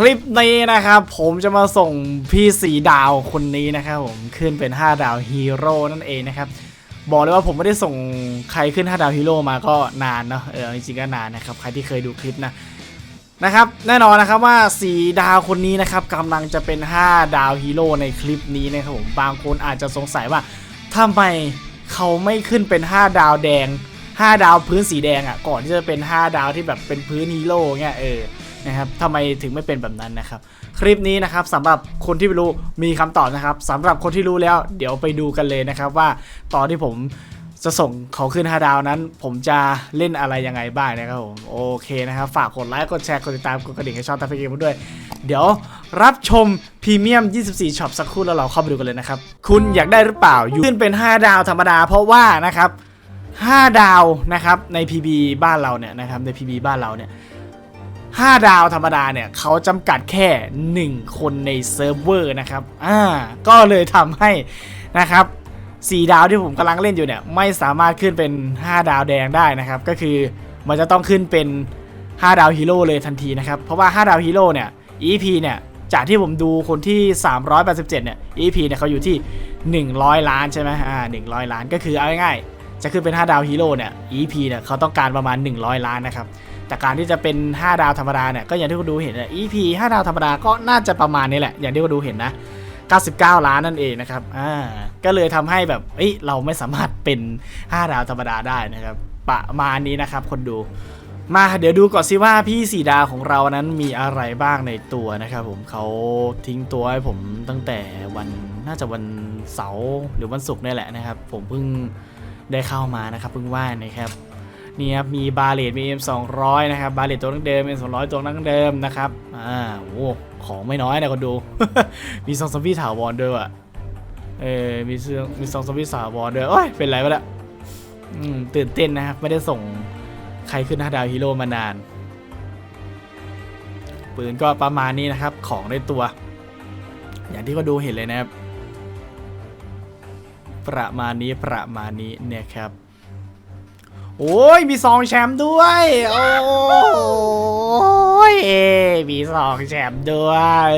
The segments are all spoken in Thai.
คลิปนี้นะครับผมจะมาส่งพี่สีดาวคนนี้นะครับผมขึ้นเป็น 5 ดาวฮีโร่นั่นเองนะครับบอกเลยว่าผมไม่ได้ส่งใครขึ้น 5 ดาวฮีโร่มาก็นานเนาะเออจริงๆก็นานนะครับใครที่เคยดูคลิปนะนะครับแน่นอนนะครับว่าสีดาวคนนี้นะครับกำลังจะเป็น 5 ดาวฮีโร่ในคลิปนี้นะครับผมบางคนอาจจะสงสัยว่าทำไมเขาไม่ขึ้นเป็น 5 ดาวแดง 5 ดาวพื้นสีแดงอะก่อนที่จะเป็น 5 ดาวที่แบบเป็นพื้นฮีโร่เงี้ยเออ นะครับทำไมถึงไม่เป็นแบบนั้นนะครับ คลิปนี้นะครับสำหรับคนที่ไม่รู้มีคำตอบนะครับสำหรับคนที่รู้แล้ว เดี๋ยวไปดูกันเลยนะครับว่าตอนที่ผมจะส่งเขาขึ้น5ดาวนั้น ผมจะเล่นอะไรยังไงบ้างนะครับผมโอเคนะครับ ฝากกดไลค์กดแชร์กดติดตามกดกระดิ่งให้ช่องตาเฟเกมด้วย เดี๋ยวรับชมพรีเมียม 24ช็อปสักครู่แล้วเราเข้าไปดูกันเลยนะครับ คุณอยากได้หรือเปล่าอยู่ขึ้นเป็น 5 ดาวธรรมดา เพราะว่านะครับ5ดาวนะครับใน PB บ้านเราเนี่ยนะครับใน PB บ้านเราเนี่ย 5 ดาวธรรมดาเนี่ยเขาจำกัดแค่ 1 คนในเซิร์ฟเวอร์นะครับอ่าก็เลยทำให้นะครับ4ดาวที่ผมกำลังเล่นอยู่เนี่ยไม่สามารถขึ้นเป็น 5 ดาวแดงได้นะครับ ก็คือมันจะต้องขึ้นเป็น 5 ดาวฮีโร่เลยทันทีนะครับ เพราะว่า 5 ดาวฮีโร่เนี่ย EP เนี่ยจากที่ผมดูคนที่ 387 เนี่ย EP เนี่ยเขาอยู่ที่ 100 ล้านใช่ไหมอ่า100 ล้านก็คือเอาง่ายๆจะขึ้นเป็น 5 ดาวฮีโร่เนี่ย EP เนี่ยเขาต้องการประมาณ 100 ล้านนะครับ แต่การที่จะเป็น 5 ดาวธรรมดาเนี่ยก็อย่างที่คุณดูเห็นแหละ EP 5 ดาวธรรมดาก็น่าจะประมาณนี้แหละ อย่างที่คุณดูเห็นนะ 99 ล้านนั่นเองนะครับ อ่า ก็เลยทำให้แบบเอ้ยเราไม่สามารถเป็น 5 ดาวธรรมดาได้นะครับ ประมาณนี้นะครับ คนดู มาเดี๋ยวดูก่อนสิว่าพี่สีดาของเรานั้นมีอะไรบ้างในตัวนะครับผมเขาทิ้งตัวให้ผมตั้งแต่วันน่าจะวันเสาร์หรือวันศุกร์นี่แหละนะครับ ผมเพิ่งได้เข้ามานะครับเพิ่งว่างนะครับ นี่ครับมีบาเลตมี M 2 0 0 นะครับบาเลตตัวนังเดิม M 2 0 0 ตัวนังเดิมนะครับอ่าโอ้ของไม่น้อยนะคนดู มีซองซอมบี้ถาวรด้วยว่ะเออมีเสื้อมีซองซอมบี้ถาวรด้วยโอ้ยเป็นไรวะเนี่ยอืมตื่นเต้นนะครับไม่ได้ส่งใครขึ้นห้าดาวฮีโร่มานานปืนก็ประมาณนี้นะครับของในตัว อย่างที่ก็ดูเห็นเลยนะครับ ประมาณนี้ประมาณนี้เนี่ยครับ โอ้ยมีซองแชมป์ด้วย โอ้ยมีซองแชมป์ด้วย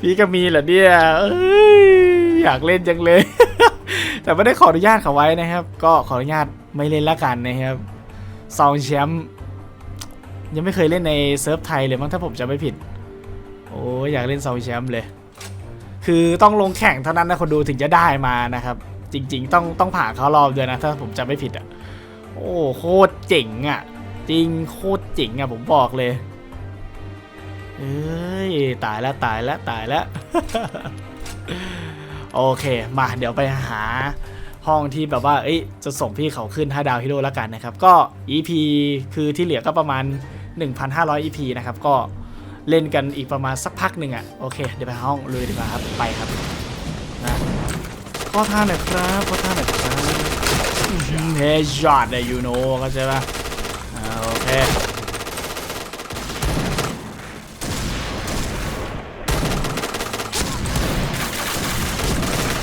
พี่ก็มีเหรอเนี่ยอยากเล่นจังเลย แต่ไม่ได้ขออนุญาตเขาไว้นะครับ ก็ขออนุญาตไม่เล่นละกันนะครับซองแชมป์ยังไม่เคยเล่นในเซิร์ฟไทยเลยมั้งถ้าผมจะไม่ผิด โอ้ยอยากเล่นซองแชมป์เลย คือต้องลงแข่งเท่านั้นนะคนดูถึงจะได้มานะครับ จริง ๆ ต้องต้องผ่านเขารอบด้วยนะ ถ้าผมจำไม่ผิดอะ โอ้โคตรเจ๋งอะ จริงโคตรเจ๋งอะผมบอกเลย เอ้ยตายแล้วตายแล้วตายแล้ว โอเค มาเดี๋ยวไปหาห้องที่แบบว่า เอ้ย จะส่งพี่เขาขึ้น 5 ดาวฮีโร่แล้วกันนะครับ ก็ EP คือที่เหลือก็ประมาณ 1,500 EP นะครับ ก็เล่นกันอีกประมาณสักพักหนึ่งอะ โอเค เดี๋ยวไปห้องเลยดีกว่าครับ ไปครับนะขอท่าหน่อยครับขอท่าหน่อยครับ เฮดช็อตเลยยูโนเข้าใจปะอ่าโอเค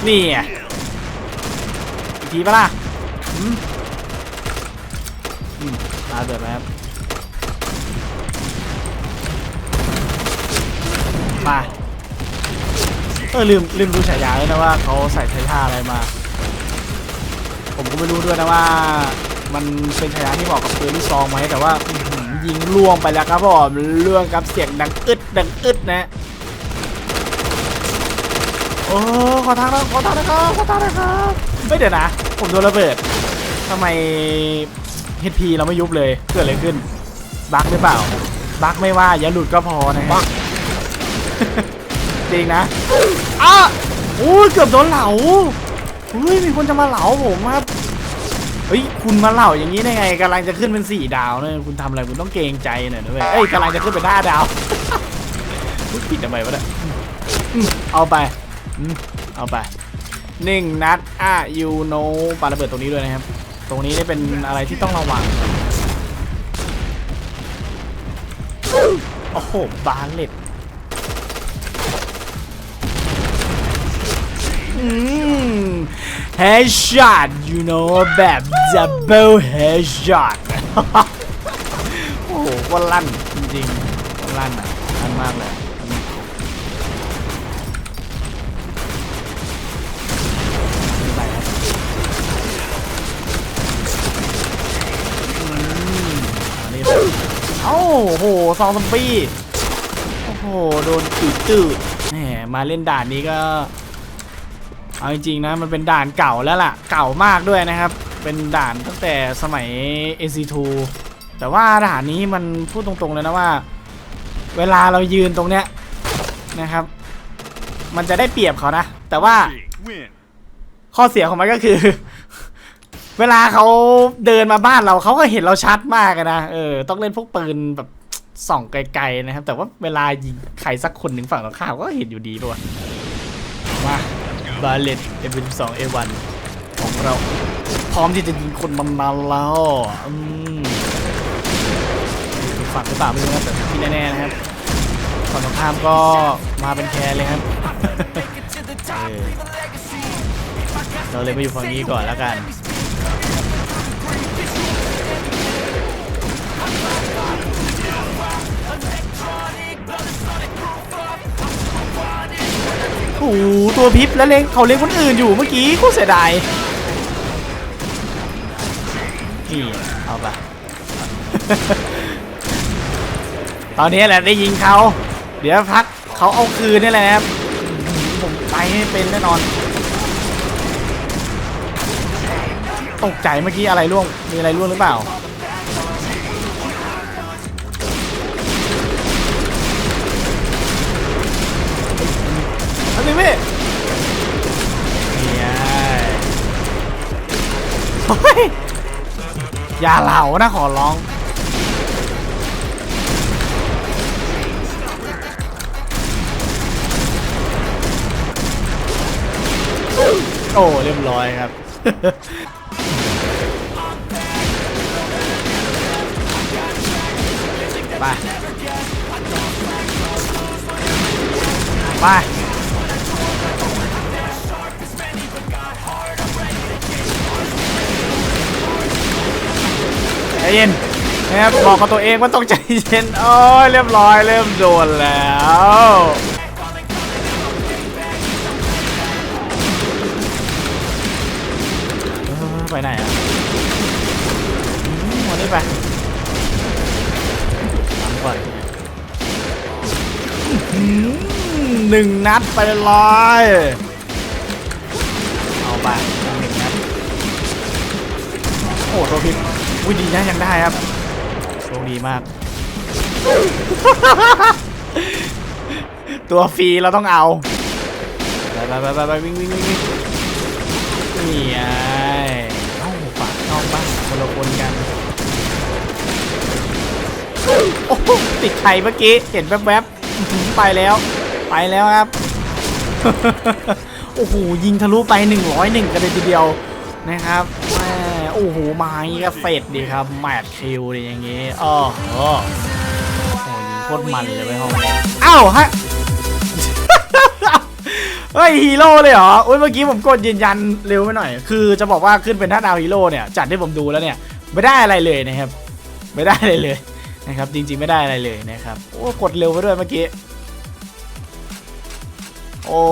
นี่ไงอีกทีปะล่ะอืมอืมตาเดือดไหมครับมาเออลืมลืมดูฉายาเลยนะว่าเขาใส่ใช้ท่าอะไรมา ผมก็ไม่รู้ด้วยนะว่า มันเป็นฉายาที่เหมาะกับปืนลูกซองไหมแต่ว่าอื้อหือยิงล่วงไปแล้วครับผมเรื่องกับเสียงดังอึดดังอึดนะโอ้ขอทางนะขอทางนะครับขอทางนะครับไม่เดี๋ยวนะ ผมโดนระเบิดทำไม HP เราไม่ยุบเลยเกิดอะไรขึ้นบั๊กหรือเปล่าบั๊กไม่ว่าอย่าหลุดก็พอนะบั๊กจริงนะอ้าโอ้ยเกือบโดนเหลาเฮ้ยมีคนจะมาเหลาผมครับเฮ้ยคุณมาเหลาอย่างนี้ได้ไงกำลังจะขึ้นเป็นสี่ดาวเนี่ยคุณทำอะไรคุณต้องเกรงใจหน่อยนะเว้ยเอ้ยกำลังจะขึ้นเป็นห้าดาวผิดทำไมวะเนี่ยเอาไปเอาไปหนึ่งนัดอะยูโนปาระเบิดตรงนี้ด้วยนะครับ ตรงนี้นี่เป็นอะไรที่ต้องระวังโอ้โหบาเลตอืม headshot you know แบบ double headshot โอ้โหก็ลั่นจริงๆก็ลั่นอะอคัญมากเลยเอ้าโอ้โหซองซัมปี้ โอ้โห โดนจืดจืดแหมมาเล่นด่านนี้ก็ เอาจริงๆนะมันเป็นด่านเก่าแล้วล่ะ เก่ามากด้วยนะครับ เป็นด่านตั้งแต่สมัย NC2 แต่ว่าด่านนี้มันพูดตรงๆเลยนะว่า เวลาเรายืนตรงเนี้ยนะครับ มันจะได้เปรียบเขานะ แต่ว่าข้อเสียของมันก็คือ เวลาเขาเดินมาบ้านเราเขาก็เห็นเราชัดมากนะเออต้องเล่นพวกปืนแบบส่องไกลๆนะครับ แต่ว่าเวลายิงใครสักคนหนึ่งฝั่งตรงข้ามก็เห็นอยู่ดีด้วยมา บาเลตเอเนสองเอวันของเรา พร้อมที่จะยิงคนมันมาแล้วอืมฝั่งหรือเปล่าไม่รู้นะแต่ที่แน่ๆนะครับฝั่งตรงข้ามก็มาเป็นแคร์เลยครับเออเราเลยมาอยู่ฝั่งนี้ก่อนแล้วกัน โอ้โหตัวพิบแล้วเล็งเขาเล็งคนอื่นอยู่เมื่อกี้กูเสียดายนี่เอาปะตอนนี้แหละได้ยิงเขา เดี๋ยวพักเขาเอาคืนนี่แหละครับผมไปเป็นแน่นอนตกใจเมื่อกี้อะไรร่วงมีอะไรร่วงหรือเปล่า อันนี้พี่นี่ยเฮ้ยอย่าเหล่านะขอร้องโอ้เรียบร้อยครับ ไป ไป ใจเย็นนะครับบอกกับตัวเองว่าต้องใจเย็นโอ้ยเรียบร้อยเริ่มโดนแล้วไปไหนอะมวันนี้ไปทำก่อนหนึ่งนัดไปเลยเอาไปหนึ่งนัดโอ้ตัวพิม พ์วิดีนะยังได้ครับโชคดีมาก ตัวฟรีเราต้องเอาไปไปไปไปไปวิ่งวิ่งวิ่งวิ่งนี่ไงเอ้าฝากนอกบ้านคนละคนกันโอ้โหติดไข่เมื่อกี้เห็นแวบๆอื้อหือไปแล้ว ไปแล้วครับ โอ้โหยิงทะลุไป 101 กันเลยทีเดียวนะครับแม่ โอ้โหมาอย่างงี้ก็เสร็จดีครับแมตช์คิวดีอย่างงี้อ้อโอ้โหยิงโคตรมันเลยไว้ห้องนี้อ้าวฮะเฮ้ยฮีโร่เลยเหรออุ้ยเมื่อกี้ผมกดยืนยันเร็วไปหน่อย คือจะบอกว่าขึ้นเป็นท่าดาวฮีโร่เนี่ยจัดที่ผมดูแล้วเนี่ยไม่ได้อะไรเลยนะครับ ไม่ได้อะไรเลยนะครับ จริงๆไม่ได้อะไรเลยนะครับโอ้กดเร็วไปด้วยเมื่อกี้โอ้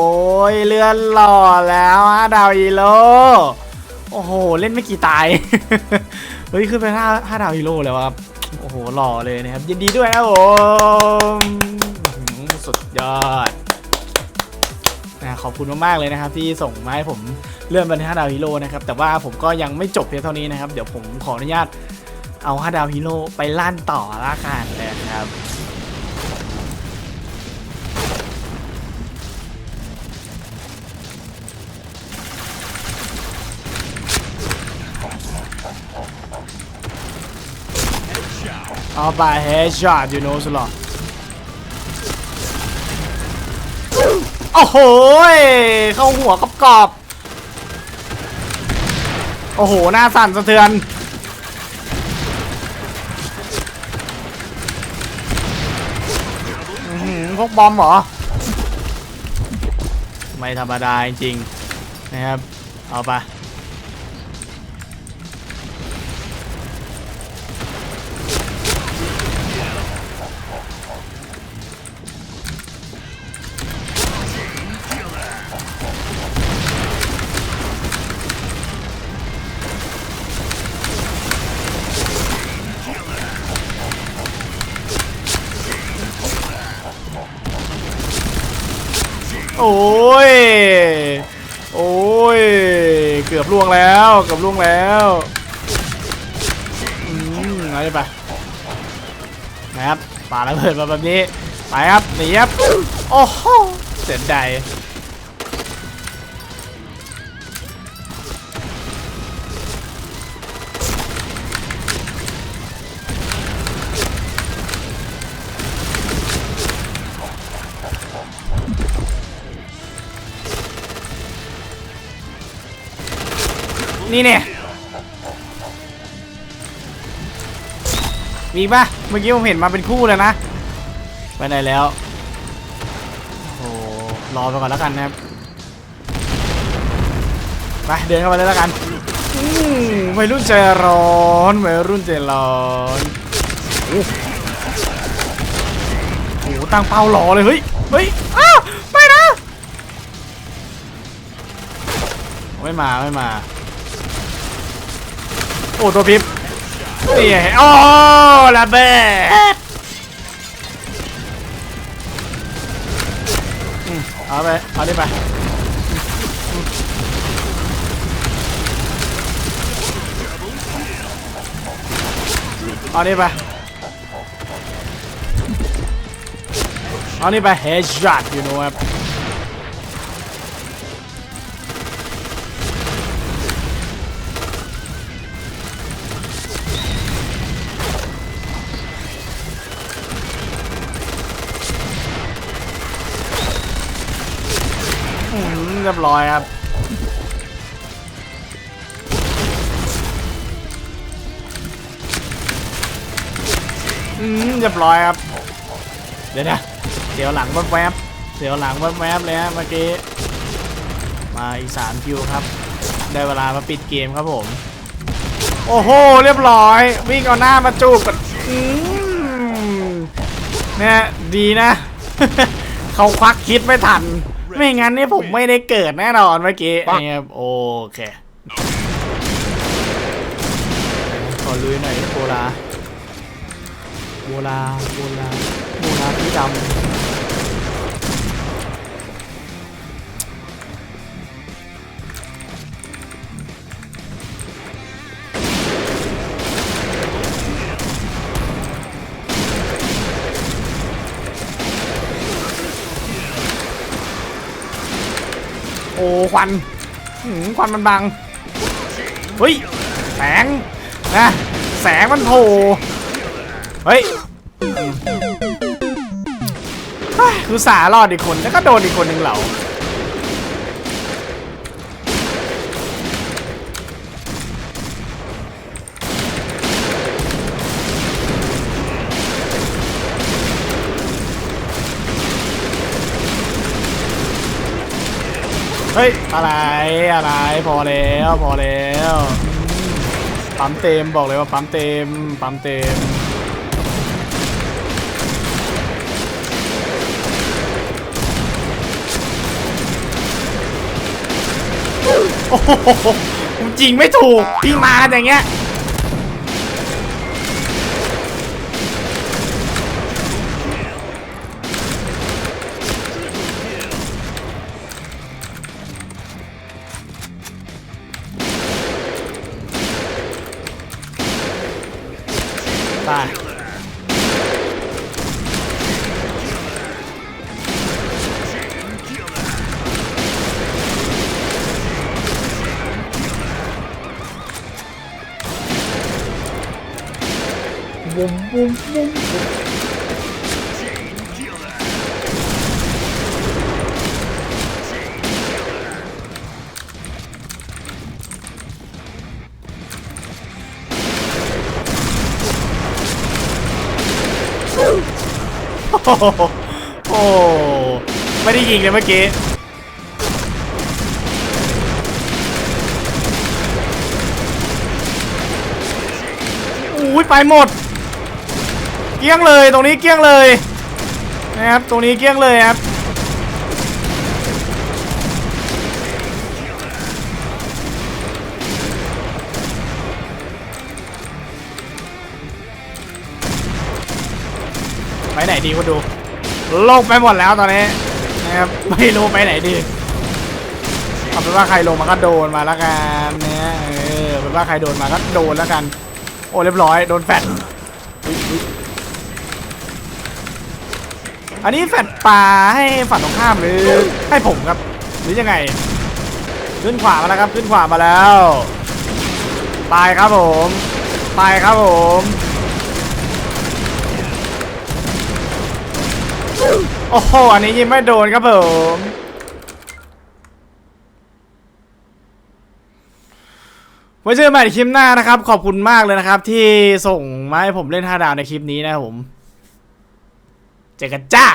ยเลื่อนหล่อแล้วฮะดาวฮีโร่ โอ้โห เล่นไม่กี่ตาย เฮ้ย ขึ้นไปห้าห้าดาวฮีโร่แล้วครับ โอ้โห หล่อเลยนะครับ ยินดีด้วยนะครับผมสุดยอดนะขอบคุณมากๆเลยนะครับ ที่ส่งมาให้ผมเลื่อนไปที่ห้าดาวฮีโร่นะครับ แต่ว่าผมก็ยังไม่จบเพียงเท่านี้นะครับ เดี๋ยวผมขออนุญาตเอาห้าดาวฮีโร่ไปลั่นต่อละกันนะครับ เอาไปเฮดช็อตยูโนสลอโอ้โห เข้าหัวกรอบโอ้โห หน้าสั่นสะเทือนอื้อหือพวกบอมเหรอ ไม่ธรรมดาจริงๆนะครับ เอาไป โอ้ย โอ้ย เกือบล่วงแล้ว เกือบล่วงแล้วอืมเอาไปไปนะครับป่าระเบิดมาแบบนี้ ไปครับหนีครับ โอ้โหเสียดาย นี่เนี่ยมีปะเมื่อกี้ผมเห็นมาเป็นคู่เลยนะ ไปไหนแล้ว โอ้รอไปก่อนแล้วกันนะครับ ไปเดินเข้าไปเลยแล้วกันอืมวัยรุ่นใจร้อนวัยรุ่นใจร้อนโอ้โหตั้งเป้ารอเลยเฮ้ย เฮ้ย อ้าว ไม่นะ ไม่มา ไม่มา โอ้ตัวพิบนี่ไงโอ้ระเบิดเอาไปเอาดิไปเอาดิไปเอานี่ไป headshot you know ครับ รียบร้อยครับอืมเรียบร้อยครับ เดี๋ยวนะเดี๋ยวหลังแวบๆเดี๋ยวหลังแวบๆเลยฮะเมื่อกี้ มาอีสามคิวครับ ได้เวลามาปิดเกมครับผม โอ้โห เรียบร้อย วิ่งเอาหน้ามาจูบกันอืมเนี่ยดีนะ เขาควักคิดไม่ทัน ไม่งั้นนี่ผมไม่ได้เกิดแน่นอนเมื่อกี้เนี่ยโอเคขอลุยหน่อยโบลาโบลาโบลาโบลาพี่ดำ ควันหืมควันมันบังเฮ้ยแสงนะแสงมันโผล่เฮ้ยคือสารอดอีกคนแล้วก็โดนอีกคนหนึ่งเหล่า เฮ้ย อะไร อะไร พอแล้ว พอแล้ว ปั๊มเต็ม บอกเลยว่าปั๊มเต็ม ปั๊มเต็ม โอ้โหผมจริงไม่ถูกพี่มานอย่างเงี้ย โอ้โหโอ้โหไม่ได้ยิงเลยเมื่อกี้ อุ้ยไปหมด เกลี้ยงเลยตรงนี้เกลี้ยงเลยนะครับตรงนี้เกลี้ยงเลยครับไปไหนดีก็ดูโลกไปหมดแล้วตอนนี้นะนะครับไม่รู้ไปไหนดีเอาเป็นว่าใครลงมาก็โดนมาแล้วกันเนี่ยเออเป็นว่าใครโดนมาก็โดนแล้วกัน โอ้เรียบร้อยโดนแฟดอุ๊ยอุ๊ย อันนี้แฟดปลาให้ฝั่งตรงข้ามหรือให้ผมครับ หรือยังไง ขึ้นขวามาแล้วครับ ขึ้นขวามาแล้วตายครับผมตายครับผมโอ้โหอันนี้ยิงไม่โดนครับผมไว้เจอใหม่ในคลิปหน้านะครับ ขอบคุณมากเลยนะครับ ที่ส่งมาให้ผมเล่น5ดาวในคลิปนี้นะผม เจอกันจ้า